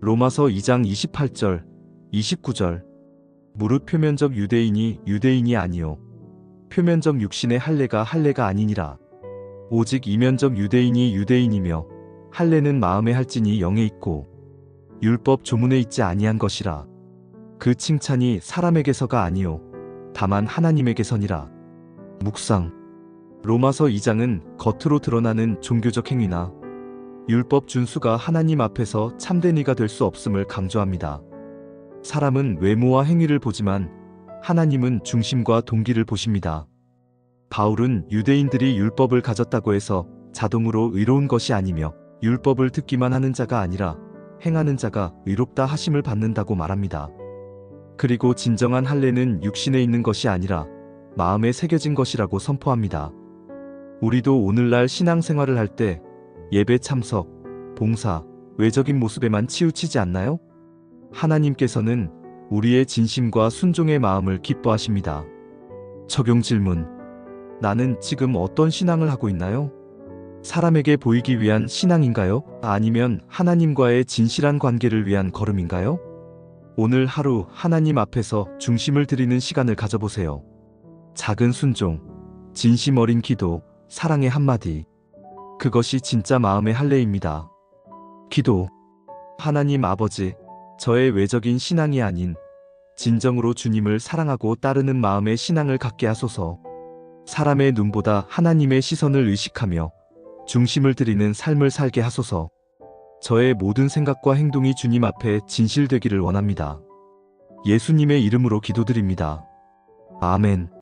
로마서 2장 28절, 29절. 무릇 표면적 유대인이 유대인이 아니요 표면적 육신의 할례가 할례가 아니니라. 오직 이면적 유대인이 유대인이며 할례는 마음에 할지니 영에 있고 율법 조문에 있지 아니한 것이라. 그 칭찬이 사람에게서가 아니요 다만 하나님에게서니라. 묵상 로마서 2장은 겉으로 드러나는 종교적 행위나 율법 준수가 하나님 앞에서 참된 이가 될 수 없음을 강조합니다. 사람은 외모와 행위를 보지만 하나님은 중심과 동기를 보십니다. 바울은 유대인들이 율법을 가졌다고 해서 자동으로 의로운 것이 아니며 율법을 듣기만 하는 자가 아니라 행하는 자가 의롭다 하심을 받는다고 말합니다. 그리고 진정한 할례는 육신에 있는 것이 아니라 마음에 새겨진 것이라고 선포합니다. 우리도 오늘날 신앙생활을 할 때 예배 참석, 봉사, 외적인 모습에만 치우치지 않나요? 하나님께서는 우리의 진심과 순종의 마음을 기뻐하십니다. 적용 질문. 나는 지금 어떤 신앙을 하고 있나요? 사람에게 보이기 위한 신앙인가요? 아니면 하나님과의 진실한 관계를 위한 걸음인가요? 오늘 하루 하나님 앞에서 중심을 드리는 시간을 가져보세요. 작은 순종, 진심 어린 기도, 사랑의 한마디. 그것이 진짜 마음의 할례입니다. 기도. 하나님 아버지, 저의 외적인 신앙이 아닌 진정으로 주님을 사랑하고 따르는 마음의 신앙을 갖게 하소서. 사람의 눈보다 하나님의 시선을 의식하며 중심을 드리는 삶을 살게 하소서. 저의 모든 생각과 행동이 주님 앞에 진실되기를 원합니다. 예수님의 이름으로 기도드립니다. 아멘.